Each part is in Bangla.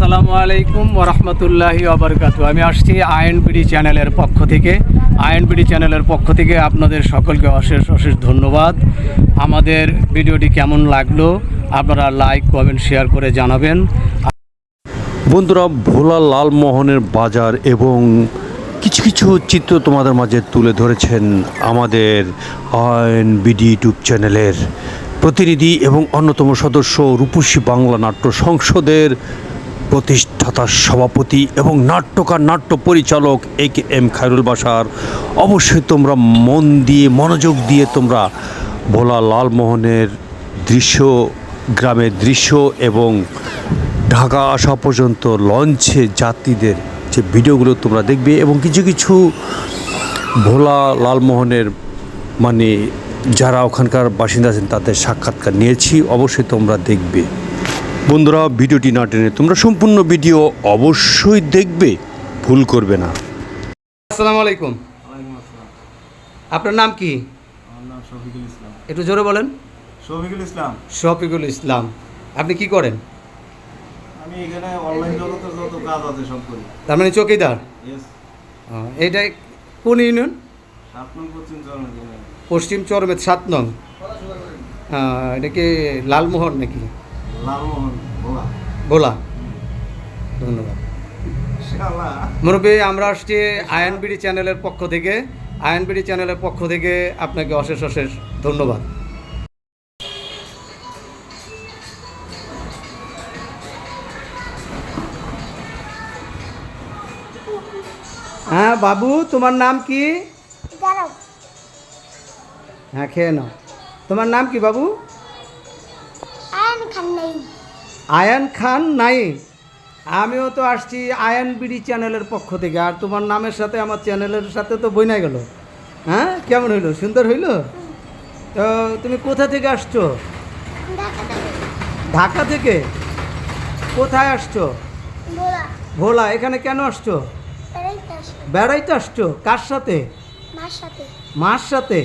আসসালামু আলাইকুম ওরহমতুল্লাহি আবরকাত আমি আসছি আইএনবিডি চ্যানেলের পক্ষ থেকে। আইএনবিডি চ্যানেলের পক্ষ থেকে আপনাদের সকলকে অশেষ অশেষ ধন্যবাদ। আমাদের ভিডিওটি কেমন লাগল আপনারা লাইক, কমেন্ট, শেয়ার করে জানাবেন। বন্ধুরা, ভোলা লালমোহনের বাজার এবং কিছু কিছু চিত্র তোমাদের মাঝে তুলে ধরেছেন আমাদের বিডি ইউটিউব চ্যানেলের প্রতিনিধি এবং অন্যতম সদস্য রূপসী বাংলা নাট্য সংসদের প্রতিষ্ঠাতা সভাপতি এবং নাট্যকার নাট্য পরিচালক এ কে এম খায়রুল বাসার অবশ্যই তোমরা মন দিয়ে, মনোযোগ দিয়ে তোমরা ভোলা লালমোহনের দৃশ্য, গ্রামের দৃশ্য এবং ঢাকা আসা পর্যন্ত লঞ্চে যাত্রীদের যে ভিডিওগুলো তোমরা দেখবে এবং কিছু কিছু ভোলা লালমোহনের মানে যারা ওখানকার বাসিন্দা আছেন তাদের সাক্ষাৎকার নিয়েছি, অবশ্যই তোমরা দেখবে। বন্ধুরা ভিডিওটি না টেনে তোমরা সম্পূর্ণ ভিডিও অবশ্যই দেখবে ভুল করবে না। আসসালামু আলাইকুম। আপনার নাম কি? একটু জোরে বলেন। শফিকুল ইসলাম। শফিকুল ইসলাম। আপনি কি করেন? আমি এখানে অনলাইন জগতের যত কাজ আছে সব করি। তার মানে চৌকিদার? ইয়েস এইটা কোন ইউনিয়ন? পশ্চিম চরমের সাত নং। এটা কি লালমোহন নাকি? ভোলা। ধন্যবাদ। মুরব্বী আমরা আসছি আয়নবিডি চ্যানেলের পক্ষ থেকে। আয়নবিডি চ্যানেলের পক্ষ থেকে আপনাকে অশেষ অশেষ ধন্যবাদ। হ্যাঁ বাবু তোমার নাম কি? হ্যাঁ খেয়ে নাও। তোমার নাম কি বাবু? আয়ান খান নাই আমিও তো আসছি আয়ান বিডি চ্যানেলের পক্ষ থেকে। আর তোমার নামের সাথে আমার চ্যানেলের সাথে তো বই গেল। হ্যাঁ? কেমন হইল? সুন্দর হইল? তো তুমি কোথা থেকে আসছো? ঢাকা থেকে। কোথায় আসছো? ভোলা। এখানে কেন আসছো? বেড়াইতে আসে আসছো? কার সাথে? মার সাথে।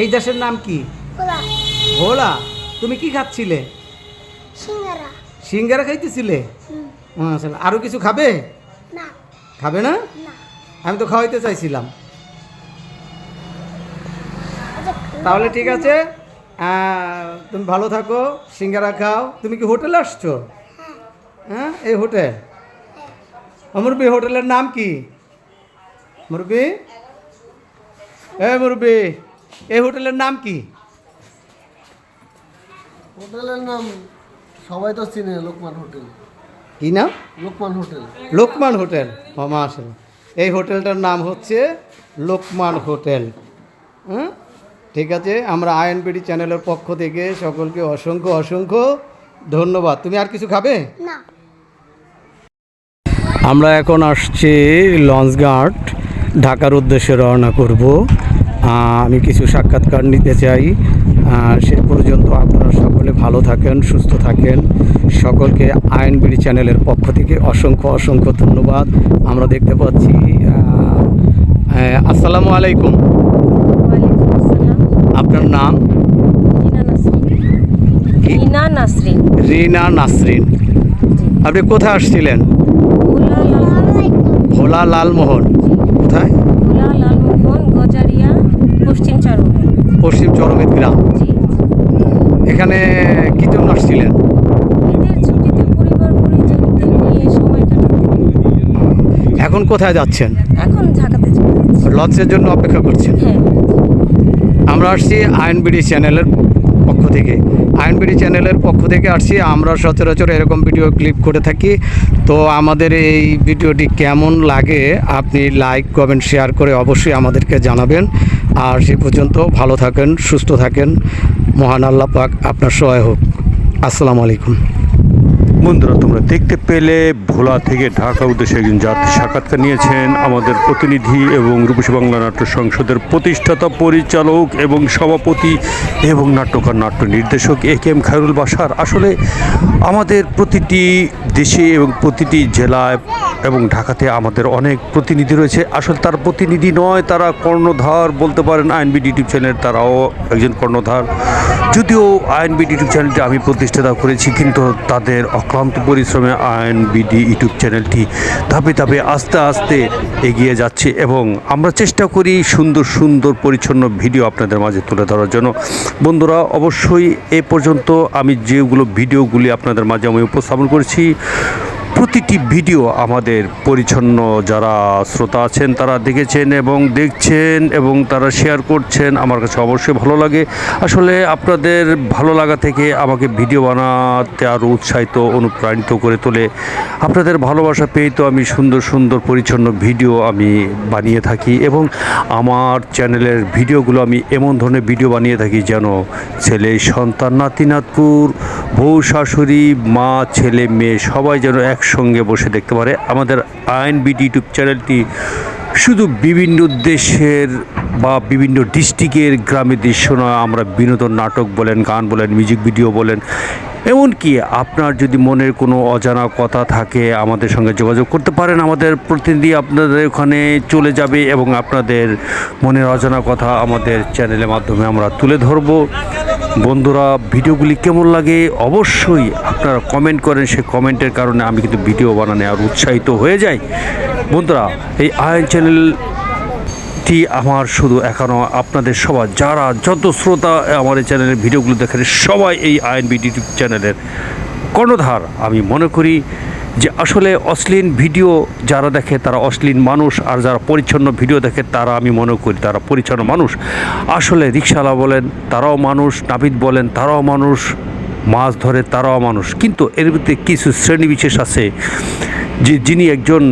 এই দেশের নাম কি? ভোলা তুমি কি খাচ্ছিলে? সিঙ্গারা। সিঙ্গারা খাইতেছিলে? মাশাআল্লাহ। আরও কিছু খাবে? না। খাবে না? আমি তো খাওয়াইতে চাইছিলাম। আচ্ছা, তাহলে ঠিক আছে। তুমি ভালো থাকো সিঙ্গারা খাও। তুমি কি হোটেলে আসছো? হ্যাঁ। এই হোটেল? মুরবি হোটেলের নাম কি? মুরবি এ মুরবি এই হোটেলের নাম কি? হোটেলের নাম সবাই তো চিনে লোকমান হোটেল। কি নাম? লোকমান হোটেল। লোকমান হোটেল। এই হোটেলটার নাম হচ্ছে লোকমান হোটেল। হ্যাঁ ঠিক আছে আমরা আইএনবিডি চ্যানেলের পক্ষ থেকে সকলকে অসংখ্য অসংখ্য ধন্যবাদ। তুমি আর কিছু খাবে? না। আমরা এখন আসছি লঞ্চঘাট ঢাকার উদ্দেশ্যে রওনা করব। আমি কিছু সাক্ষাৎকার নিতে চাই। সে পর্যন্ত আপনারা সকলে ভালো থাকেন সুস্থ থাকেন। সকলকে আইনবিডি চ্যানেলের পক্ষ থেকে অসংখ্য অসংখ্য ধন্যবাদ। আমরা দেখতে পাচ্ছি আসসালামু আলাইকুম। আপনার নাম? রিনা নাসরিন। রিনা নাসরিন। আপনি কোথায় আসছিলেন? ভোলা লালমোহন। কোথায় ভোলা লালমোহন গজারিয়া পশ্চিম চারুলে পশ্চিম চরমের গ্রাম। এখানে কি জন্য আসছিলেন? এখন কোথায় যাচ্ছেন? এখন ঢাকাতে লঞ্চের জন্য অপেক্ষা করছেন? হ্যাঁ। আমরা আসছি আইনবিডি চ্যানেলের পক্ষ থেকে। আইনবিডি চ্যানেলের পক্ষ থেকে আসছি। আমরা সচরাচর এরকম ভিডিও ক্লিপ করে থাকি। তো আমাদের এই ভিডিওটি কেমন লাগে আপনি লাইক কমেন্ট শেয়ার করে অবশ্যই আমাদেরকে জানাবেন। আর সে পর্যন্ত ভালো থাকেন সুস্থ থাকেন। মহান আল্লাহ পাক আপনার সহায় হোক। আসসালামু আলাইকুম। বন্ধুরা তোমরা দেখতে পেলে ভোলা থেকে ঢাকা উদ্দেশ্যে একজন যাত্রী সাক্ষাৎকার নিয়েছেন আমাদের প্রতিনিধি এবং রূপসী বাংলা নাট্য সংসদের প্রতিষ্ঠাতা পরিচালক এবং সভাপতি এবং নাট্যকার নাট্য নির্দেশক এ কে এম খায়রুল বাসার আসলে আমাদের প্রতিটি দেশে এবং প্রতিটি জেলায় এবং ঢাকাতে আমাদের অনেক প্রতিনিধি রয়েছে। আসলে তার প্রতিনিধি নয়, তারা কর্ণধার বলতে পারেন। আইনবিডি ইউটিউব চ্যানেল, তারাও একজন কর্ণধার। যদিও আইনবিডি ইউটিউব চ্যানেলটি আমি প্রতিষ্ঠাতা করেছি, কিন্তু তাদের অক্লান্ত পরিশ্রমে আইনবিডি ইউটিউব চ্যানেলটি ধাপে ধাপে আস্তে আস্তে এগিয়ে যাচ্ছে এবং আমরা চেষ্টা করি সুন্দর সুন্দর, পরিচ্ছন্ন ভিডিও আপনাদের মাঝে তুলে ধরার জন্য। বন্ধুরা, অবশ্যই এ পর্যন্ত আমি যেগুলো ভিডিওগুলি আপনাদের মাঝে আমি উপস্থাপন করেছি প্রতিটি ভিডিও আমাদের পরিচ্ছন্ন যারা শ্রোতা আছেন তারা দেখেছেন এবং দেখছেন এবং তারা শেয়ার করছেন। আমার কাছে অবশ্যই ভালো লাগে। আসলে আপনাদের ভালো লাগা থেকে আমাকে ভিডিও বানাতে আরও উৎসাহিত, অনুপ্রাণিত করে তোলে। আপনাদের ভালোবাসা পেয়ে তো আমি সুন্দর সুন্দর, পরিচ্ছন্ন ভিডিও আমি বানিয়ে থাকি এবং আমার চ্যানেলের ভিডিওগুলো আমি এমন ধরনের ভিডিও বানিয়ে থাকি যেন ছেলে, সন্তান, নাতি নাতপুর বউ, শাশুড়ি, মা, ছেলে, মেয়ে সবাই যেন একসঙ্গে বসে দেখতে পারে আমাদের আইন বিডি ইউটিউব চ্যানেলটি। শুধু বিভিন্ন দেশের বা বিভিন্ন ডিস্ট্রিক্টের গ্রামের দৃশ্য নয়, আমরা বিনোদন নাটক বলেন, গান বলেন মিউজিক ভিডিও বলেন, এমনকি আপনার যদি মনের কোনো অজানা কথা থাকে, আমাদের সঙ্গে যোগাযোগ করতে পারেন। আমাদের প্রতিনিধি আপনাদের ওখানে চলে যাবে এবং আপনাদের মনের অজানা কথা আমাদের চ্যানেলের মাধ্যমে আমরা তুলে ধরব। বন্ধুরা, ভিডিওগুলি কেমন লাগে অবশ্যই আপনারা কমেন্ট করেন। সে কমেন্টের কারণে আমি কিন্তু ভিডিও বানানো আর উৎসাহিত হয়ে যাই। বন্ধুরা, এই আয়ন চ্যানেল টি আমার শুধু এখনও আপনাদের সবার, যারা যত শ্রোতা আমার এই চ্যানেলের ভিডিওগুলো দেখেন, সবাই এই আইন ইউটিউব চ্যানেলের কর্ণধার। আমি মনে করি যে আসলে অশ্লীল ভিডিও যারা দেখে, তারা অশ্লীল মানুষ, আর যারা পরিচ্ছন্ন ভিডিও দেখে, তারা আমি মনে করি তারা পরিচ্ছন্ন মানুষ। আসলে রিক্সাওয়ালা বলেন, তারাও মানুষ, নাবিদ বলেন, তারাও মানুষ, মাছ ধরে তারাও মানুষ। কিন্তু এর ভিতরে কিছু শ্রেণীবিশেষ আছে, যে যিনি একজন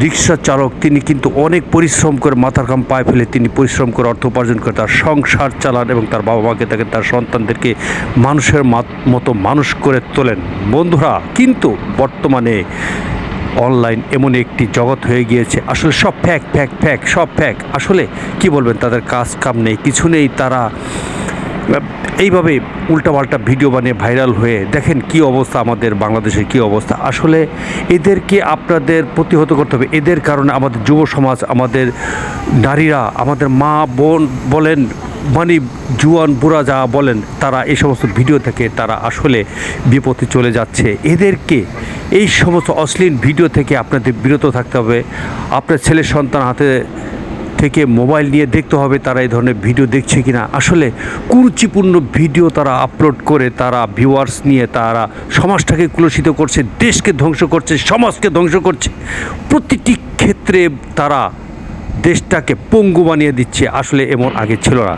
রিক্সা চালক, তিনি কিন্তু অনেক পরিশ্রম করে মাথার কাম পায়ে ফেলে তিনি পরিশ্রম করে অর্থ উপার্জন করে তার সংসার চালান এবং তার বাবা মাকে তাকে তার সন্তানদেরকে মানুষের মাত- মানুষ করে তোলেন। বন্ধুরা, কিন্তু বর্তমানে অনলাইন এমন একটি জগৎ হয়ে গিয়েছে। আসলে সব ফ্যাক ফ্যাক ফ্যাক সব ফ্যাক আসলে কি বলবেন, তাদের কাজ কাম নেই, কিছু নেই। তারা এইভাবে উল্টাপাল্টা ভিডিও বানিয়ে ভাইরাল হয়ে দেখেন কি অবস্থা আমাদের বাংলাদেশের কি অবস্থা। আসলে এদেরকে আপনাদের প্রতিহত করতে হবে। এদের কারণে আমাদের যুব সমাজ, আমাদের নারীরা, আমাদের মা বোন বলেন মানে জুয়ান, বুড়া যা বলেন, তারা এই সমস্ত ভিডিও থেকে তারা আসলে বিপথে চলে যাচ্ছে। এদেরকে এই সমস্ত অশ্লীল ভিডিও থেকে আপনাদের বিরত থাকতে হবে। আপনার ছেলের সন্তান হাতে থেকে মোবাইল নিয়ে দেখতে হবে তারা এই ধরনের ভিডিও দেখছে কি না আসলে কুরুচিপূর্ণ ভিডিও তারা আপলোড করে তারা ভিউয়ার্স নিয়ে তারা সমাজটাকে কুলসিত করছে, দেশকে ধ্বংস করছে, সমাজকে ধ্বংস করছে। প্রতিটি ক্ষেত্রে তারা দেশটাকে পঙ্গু বানিয়ে দিচ্ছে, আসলে এমন আগে ছিল না।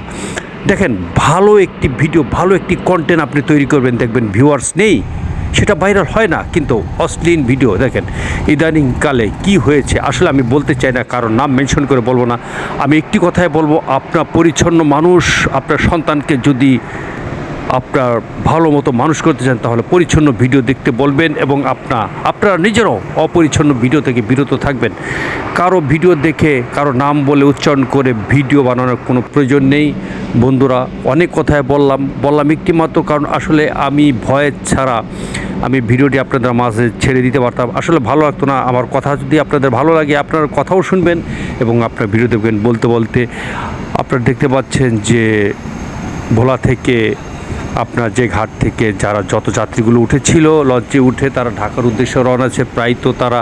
দেখেন, ভালো একটি ভিডিও ভালো একটি কন্টেন্ট আপনি তৈরি করবেন, দেখবেন ভিউয়ার্স নেই। সেটা ভাইরাল হয় না, কিন্তু অশ্লীল ভিডিও, দেখেন ইদানিংকালে কি হয়েছে, আসলে আমি বলতে চাই না, কারণ নাম মেনশন করে বলব না। আমি একটি কথাই বলব, আপনার পরিচ্ছন্ন মানুষ, আপনার সন্তানকে যদি আপনার ভালো মতো মানুষ করতে চান, তাহলে পরিচ্ছন্ন ভিডিও দেখতে বলবেন এবং আপনা, আপনারা নিজেরাও অপরিচ্ছন্ন ভিডিও থেকে বিরত থাকবেন। কারও ভিডিও দেখে, কারও নাম বলে উচ্চারণ করে ভিডিও বানানোর কোনো প্রয়োজন নেই। বন্ধুরা, অনেক কথায় বললাম বললাম একটি মাত্র কারণ আসলে আমি ভয়ের ছাড়া আমি ভিডিওটি আপনাদের মাঝে ছেড়ে দিতে পারতাম। আসলে ভালো লাগতো না। আমার কথা যদি আপনাদের ভালো লাগে, আপনার কথাও শুনবেন এবং আপনার ভিডিও দেখবেন বলতে বলতে আপনারা দেখতে পাচ্ছেন যে ভোলা থেকে আপনার যে ঘাট থেকে যারা যত যাত্রীগুলো উঠেছিল লঞ্চে উঠে তারা ঢাকার উদ্দেশ্যে রওনা আছে প্রায় তো তারা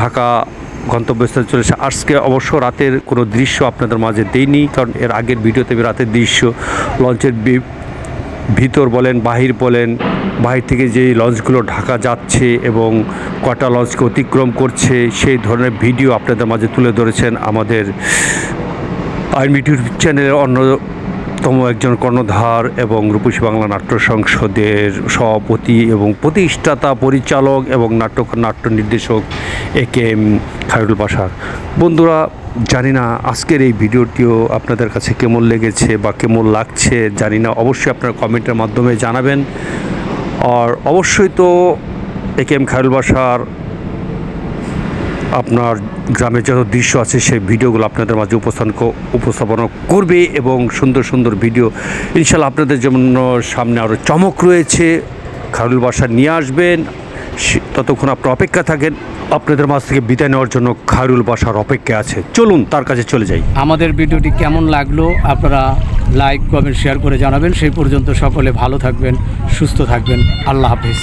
ঢাকা গন্তব্যস্থলে চলেছে আজকে অবশ্য রাতের কোনো দৃশ্য আপনাদের মাঝে দেইনি, কারণ এর আগের ভিডিওতে রাতের দৃশ্য লঞ্চের ভিতর বলেন, বাহির বলেন বাহির থেকে যে লঞ্চগুলো ঢাকা যাচ্ছে এবং কটা লঞ্চকে অতিক্রম করছে, সেই ধরনের ভিডিও আপনাদের মাঝে তুলে ধরেছেন আমাদের আইন ইউটিউব চ্যানেলের অন্যতম একজন কর্ণধার এবং রূপসী বাংলা নাট্য সংসদের সভাপতি এবং প্রতিষ্ঠাতা, পরিচালক এবং নাটক নাট্য নির্দেশক এ কে এম খায়রুল বাসার বন্ধুরা, জানি না আজকের এই ভিডিওটিও আপনাদের কাছে কেমন লেগেছে বা কেমন লাগছে, জানি না। অবশ্যই আপনারা কমেন্টের মাধ্যমে জানাবেন। আর অবশ্যই তো এ কে এম খায়ুল বাসার আপনার গ্রামের যত দৃশ্য আছে, সেই ভিডিওগুলো আপনাদের মাঝে উপস্থান উপস্থাপনা করবে এবং সুন্দর সুন্দর ভিডিও ইনশাল্লাহ আপনাদের জন্য সামনে আরও চমক রয়েছে। খারুল বাসা নিয়ে আসবেন। ততক্ষণ আপনার অপেক্ষা থাকেন। আপনাদের মাছ থেকে বিদায় নেওয়ার জন্য খায়রুল বাসার অপেক্ষা আছে। চলুন, তার কাছে চলে যাই। আমাদের ভিডিওটি কেমন লাগল আপনারা লাইক, কমেন্ট, শেয়ার করে জানাবেন। সেই পর্যন্ত সকলে ভালো থাকবেন, সুস্থ থাকবেন। আল্লাহ হাফিজ।